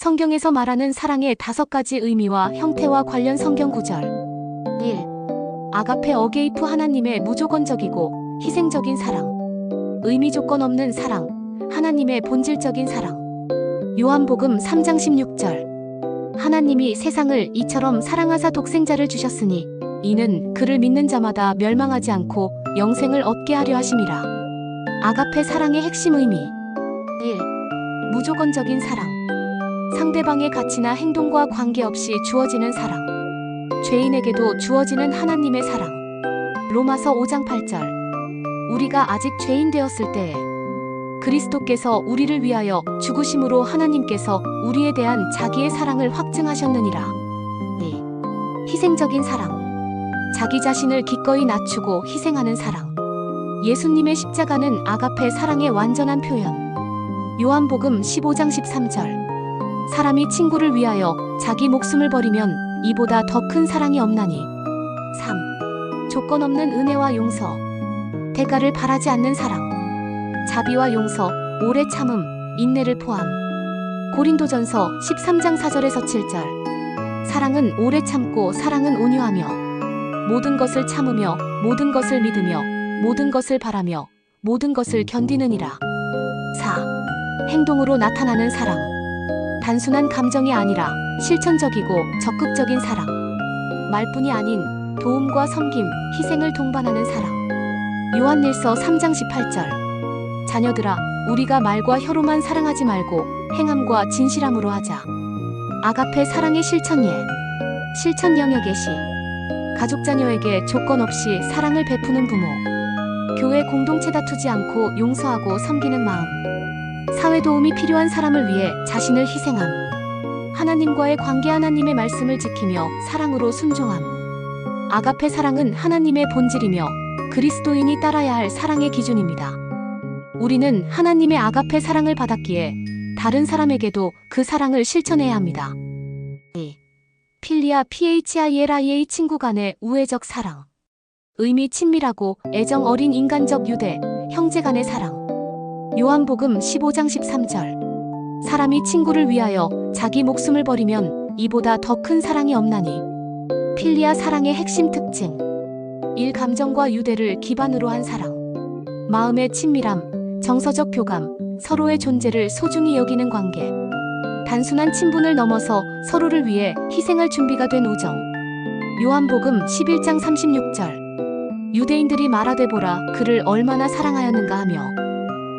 성경에서 말하는 사랑의 다섯 가지 의미와 형태와 관련 성경 구절. 1. 아가페 어게이프 하나님의 무조건적이고 희생적인 사랑. 의미 조건 없는 사랑. 하나님의 본질적인 사랑. 요한복음 3장 16절. 하나님이 세상을 이처럼 사랑하사 독생자를 주셨으니 이는 그를 믿는 자마다 멸망하지 않고 영생을 얻게 하려 하심이라. 아가페 사랑의 핵심 의미. 1. 무조건적인 사랑. 상대방의 가치나 행동과 관계없이 주어지는 사랑. 죄인에게도 주어지는 하나님의 사랑. 로마서 5장 8절. 우리가 아직 죄인 되었을 때에 그리스도께서 우리를 위하여 죽으심으로 하나님께서 우리에 대한 자기의 사랑을 확증하셨느니라. 2. 희생적인 사랑. 자기 자신을 기꺼이 낮추고 희생하는 사랑. 예수님의 십자가는 아가페 사랑의 완전한 표현. 요한복음 15장 13절. 사람이 친구를 위하여 자기 목숨을 버리면 이보다 더 큰 사랑이 없나니. 3. 조건 없는 은혜와 용서. 대가를 바라지 않는 사랑. 자비와 용서, 오래 참음, 인내를 포함. 고린도전서 13장 4절에서 7절. 사랑은 오래 참고 사랑은 온유하며 모든 것을 참으며 모든 것을 믿으며 모든 것을 바라며 모든 것을 견디느니라. 4. 행동으로 나타나는 사랑. 단순한 감정이 아니라 실천적이고 적극적인 사랑. 말뿐이 아닌 도움과 섬김, 희생을 동반하는 사랑. 요한일서 3장 18절. 자녀들아, 우리가 말과 혀로만 사랑하지 말고 행함과 진실함으로 하자. 아가페 사랑의 실천 예. 실천 영역의 시. 가족 자녀에게 조건 없이 사랑을 베푸는 부모. 교회 공동체 다투지 않고 용서하고 섬기는 마음. 사회 도움이 필요한 사람을 위해 자신을 희생함. 하나님과의 관계 하나님의 말씀을 지키며 사랑으로 순종함. 아가페 사랑은 하나님의 본질이며 그리스도인이 따라야 할 사랑의 기준입니다. 우리는 하나님의 아가페 사랑을 받았기에 다른 사람에게도 그 사랑을 실천해야 합니다. 2. 필리아 PHILIA 친구 간의 우애적 사랑. 의미 친밀하고 애정 어린 인간적 유대, 형제 간의 사랑. 요한복음 15장 13절. 사람이 친구를 위하여 자기 목숨을 버리면 이보다 더 큰 사랑이 없나니. 필리아 사랑의 핵심 특징. 일 감정과 유대를 기반으로 한 사랑. 마음의 친밀함, 정서적 교감, 서로의 존재를 소중히 여기는 관계. 단순한 친분을 넘어서 서로를 위해 희생할 준비가 된 우정. 요한복음 11장 36절. 유대인들이 말하되 보라 그를 얼마나 사랑하였는가 하며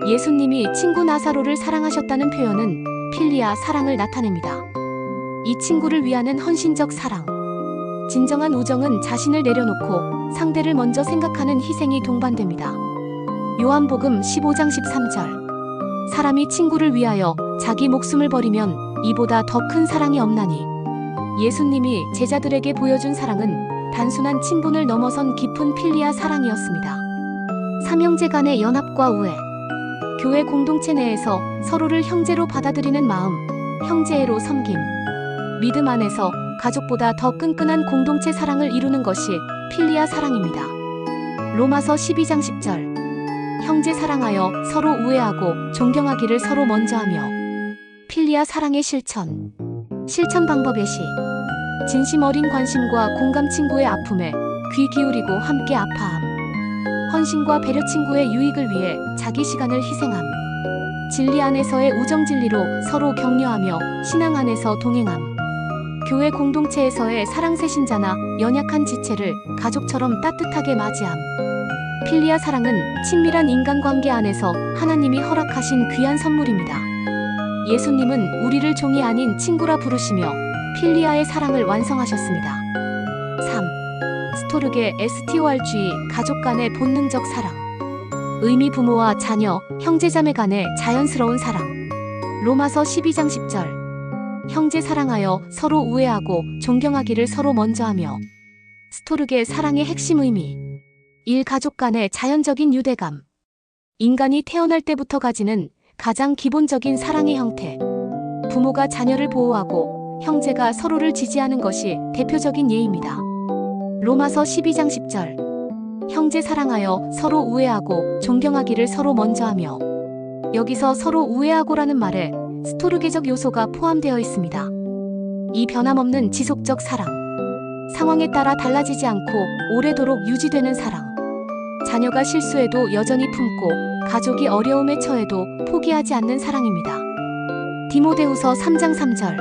예수님이 친구 나사로를 사랑하셨다는 표현은 필리아 사랑을 나타냅니다. 이 친구를 위하는 헌신적 사랑. 진정한 우정은 자신을 내려놓고 상대를 먼저 생각하는 희생이 동반됩니다. 요한복음 15장 13절. 사람이 친구를 위하여 자기 목숨을 버리면 이보다 더 큰 사랑이 없나니. 예수님이 제자들에게 보여준 사랑은 단순한 친분을 넘어선 깊은 필리아 사랑이었습니다. 삼형제 간의 연합과 우애. 교회 공동체 내에서 서로를 형제로 받아들이는 마음, 형제애로 섬김. 믿음 안에서 가족보다 더 끈끈한 공동체 사랑을 이루는 것이 필리아 사랑입니다. 로마서 12장 10절. 형제 사랑하여 서로 우애하고 존경하기를 서로 먼저 하며. 필리아 사랑의 실천. 실천 방법의 시. 진심 어린 관심과 공감 친구의 아픔에 귀 기울이고 함께 아파함. 헌신과 배려 친구의 유익을 위해 자기 시간을 희생함. 진리 안에서의 우정 진리로 서로 격려하며 신앙 안에서 동행함. 교회 공동체에서의 사랑새 신자나 연약한 지체를 가족처럼 따뜻하게 맞이함. 필리아 사랑은 친밀한 인간관계 안에서 하나님이 허락하신 귀한 선물입니다. 예수님은 우리를 종이 아닌 친구라 부르시며 필리아의 사랑을 완성하셨습니다. 3. 스토르게 STORG 가족 간의 본능적 사랑. 의미 부모와 자녀, 형제자매 간의 자연스러운 사랑. 로마서 12장 10절. 형제 사랑하여 서로 우애하고 존경하기를 서로 먼저 하며. 스토르게 사랑의 핵심 의미. 일 가족 간의 자연적인 유대감. 인간이 태어날 때부터 가지는 가장 기본적인 사랑의 형태. 부모가 자녀를 보호하고 형제가 서로를 지지하는 것이 대표적인 예입니다. 로마서 12장 10절. 형제 사랑하여 서로 우애하고 존경하기를 서로 먼저 하며. 여기서 서로 우애하고라는 말에 스토르게적 요소가 포함되어 있습니다. 이 변함없는 지속적 사랑. 상황에 따라 달라지지 않고 오래도록 유지되는 사랑. 자녀가 실수해도 여전히 품고 가족이 어려움에 처해도 포기하지 않는 사랑입니다. 디모데후서 3장 3절.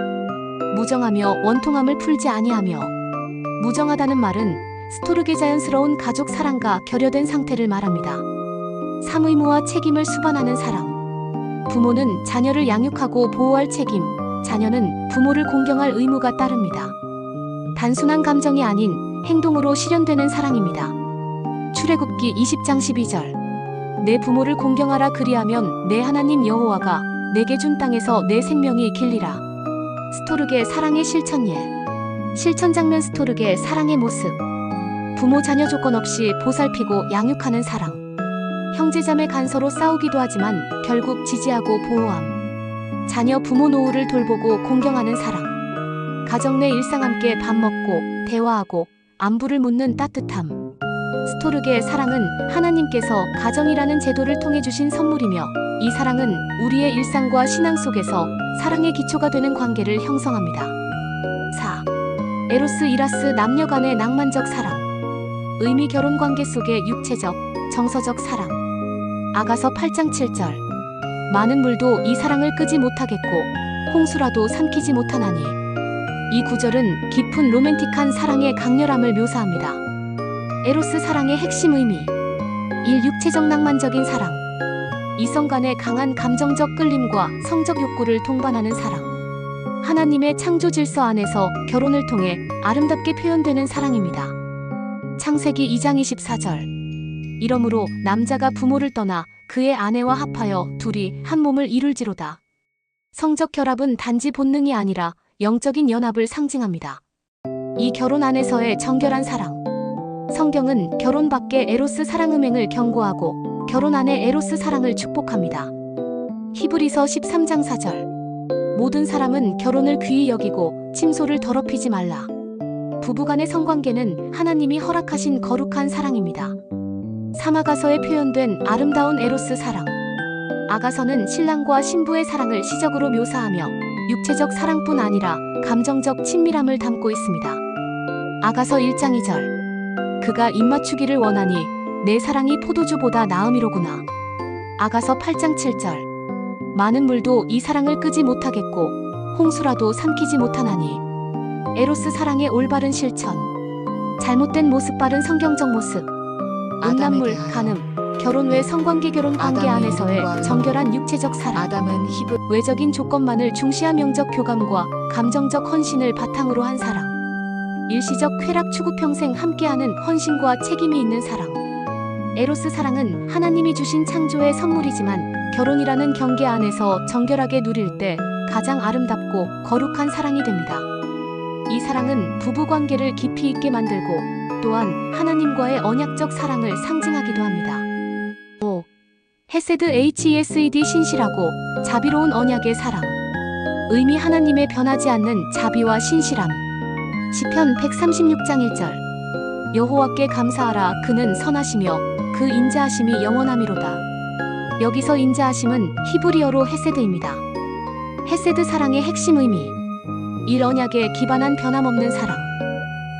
무정하며 원통함을 풀지 아니하며 무정하다는 말은 스토르게 자연스러운 가족 사랑과 결여된 상태를 말합니다. 사의무와 책임을 수반하는 사랑. 부모는 자녀를 양육하고 보호할 책임, 자녀는 부모를 공경할 의무가 따릅니다. 단순한 감정이 아닌 행동으로 실현되는 사랑입니다. 출애굽기 20장 12절. 내 부모를 공경하라 그리하면 내 하나님 여호와가 내게 준 땅에서 내 생명이 길리라. 스토르게 사랑의 실천예. 실천 장면 스토르게 사랑의 모습. 부모 자녀 조건 없이 보살피고 양육하는 사랑. 형제자매 간서로 싸우기도 하지만 결국 지지하고 보호함. 자녀 부모 노후를 돌보고 공경하는 사랑. 가정 내 일상 함께 밥 먹고 대화하고 안부를 묻는 따뜻함. 스토르게의 사랑은 하나님께서 가정이라는 제도를 통해 주신 선물이며 이 사랑은 우리의 일상과 신앙 속에서 사랑의 기초가 되는 관계를 형성합니다. 4. 에로스 이라스 남녀 간의 낭만적 사랑. 의미 결혼 관계 속의 육체적, 정서적 사랑. 아가서 8장 7절. 많은 물도 이 사랑을 끄지 못하겠고 홍수라도 삼키지 못하나니. 이 구절은 깊은 로맨틱한 사랑의 강렬함을 묘사합니다. 에로스 사랑의 핵심 의미. 1. 육체적 낭만적인 사랑. 이성 간의 강한 감정적 끌림과 성적 욕구를 동반하는 사랑. 하나님의 창조 질서 안에서 결혼을 통해 아름답게 표현되는 사랑입니다. 창세기 2장 24절. 이러므로 남자가 부모를 떠나 그의 아내와 합하여 둘이 한 몸을 이룰지로다. 성적 결합은 단지 본능이 아니라 영적인 연합을 상징합니다. 이 결혼 안에서의 정결한 사랑. 성경은 결혼 밖의 에로스 사랑 음행을 경고하고 결혼 안의 에로스 사랑을 축복합니다. 히브리서 13장 4절. 모든 사람은 결혼을 귀히 여기고 침소를 더럽히지 말라. 부부간의 성관계는 하나님이 허락하신 거룩한 사랑입니다. 사마가서에 표현된 아름다운 에로스 사랑. 아가서는 신랑과 신부의 사랑을 시적으로 묘사하며 육체적 사랑뿐 아니라 감정적 친밀함을 담고 있습니다. 아가서 1장 2절. 그가 입맞추기를 원하니 내 사랑이 포도주보다 나음이로구나. 아가서 8장 7절. 많은 물도 이 사랑을 끄지 못하겠고 홍수라도 삼키지 못하나니. 에로스 사랑의 올바른 실천. 잘못된 모습 바른 성경적 모습. 음란물, 간음, 결혼 외 성관계 결혼 관계 안에서의 정결한 육체적 사랑. 아담은 히브 외적인 조건만을 중시한 명적 교감과 감정적 헌신을 바탕으로 한 사랑. 일시적 쾌락 추구 평생 함께하는 헌신과 책임이 있는 사랑. 에로스 사랑은 하나님이 주신 창조의 선물이지만 결혼이라는 경계 안에서 정결하게 누릴 때 가장 아름답고 거룩한 사랑이 됩니다. 이 사랑은 부부 관계를 깊이 있게 만들고 또한 하나님과의 언약적 사랑을 상징하기도 합니다. 5. 헤세드 HESED 신실하고 자비로운 언약의 사랑. 의미 하나님의 변하지 않는 자비와 신실함. 시편 136장 1절. 여호와께 감사하라 그는 선하시며 그 인자하심이 영원함이로다. 여기서 인자하심은 히브리어로 헤세드입니다. 헤세드 사랑의 핵심 의미. 일 언약에 기반한 변함없는 사랑.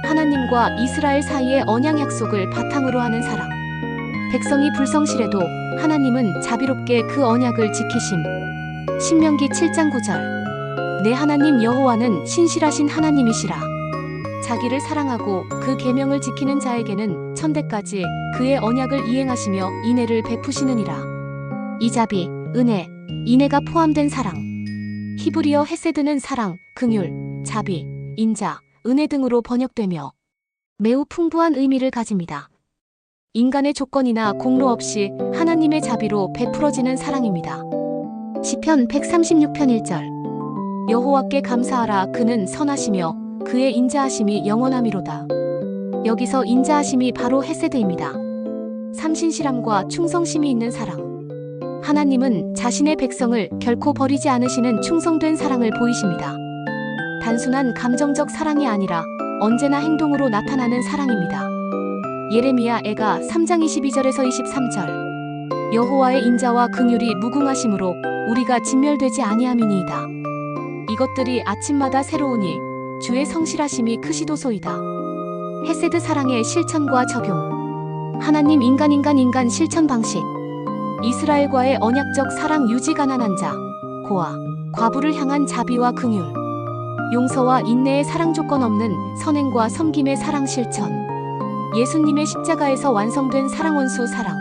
하나님과 이스라엘 사이의 언약 약속을 바탕으로 하는 사랑. 백성이 불성실해도 하나님은 자비롭게 그 언약을 지키심. 신명기 7장 9절. 내 하나님 여호와는 신실하신 하나님이시라. 자기를 사랑하고 그 계명을 지키는 자에게는 천대까지 그의 언약을 이행하시며 인애를 베푸시느니라. 이자비, 은혜, 인애가 포함된 사랑. 히브리어 헤세드는 사랑, 긍휼, 자비, 인자, 은혜 등으로 번역되며 매우 풍부한 의미를 가집니다. 인간의 조건이나 공로 없이 하나님의 자비로 베풀어지는 사랑입니다. 시편 136편 1절 여호와께 감사하라 그는 선하시며 그의 인자하심이 영원함이로다. 여기서 인자하심이 바로 헤세드입니다. 삼신실함과 충성심이 있는 사랑. 하나님은 자신의 백성을 결코 버리지 않으시는 충성된 사랑을 보이십니다. 단순한 감정적 사랑이 아니라 언제나 행동으로 나타나는 사랑입니다. 예레미야 애가 3장 22절에서 23절 여호와의 인자와 긍휼이 무궁하심으로 우리가 진멸되지 아니함이니이다. 이것들이 아침마다 새로우니 주의 성실하심이 크시도소이다. 헤세드 사랑의 실천과 적용. 하나님 인간 인간 인간 실천 방식. 이스라엘과의 언약적 사랑 유지 가난한 자, 고아, 과부를 향한 자비와 긍휼. 용서와 인내의 사랑 조건 없는 선행과 섬김의 사랑 실천. 예수님의 십자가에서 완성된 사랑 원수 사랑.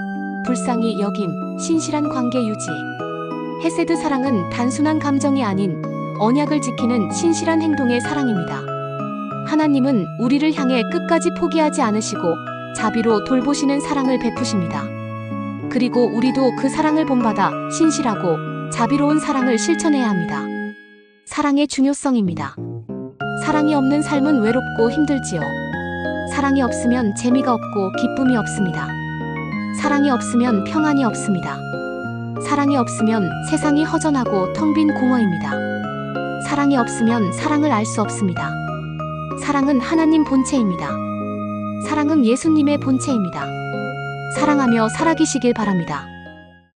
불쌍히 여김, 신실한 관계 유지. 헤세드 사랑은 단순한 감정이 아닌 언약을 지키는 신실한 행동의 사랑입니다. 하나님은 우리를 향해 끝까지 포기하지 않으시고 자비로 돌보시는 사랑을 베푸십니다. 그리고 우리도 그 사랑을 본받아 신실하고 자비로운 사랑을 실천해야 합니다. 사랑의 중요성입니다. 사랑이 없는 삶은 외롭고 힘들지요. 사랑이 없으면 재미가 없고 기쁨이 없습니다. 사랑이 없으면 평안이 없습니다. 사랑이 없으면 세상이 허전하고 텅 빈 공허입니다. 사랑이 없으면 사랑을 알 수 없습니다. 사랑은 하나님 본체입니다. 사랑은 예수님의 본체입니다. 사랑하며 살아계시길 바랍니다.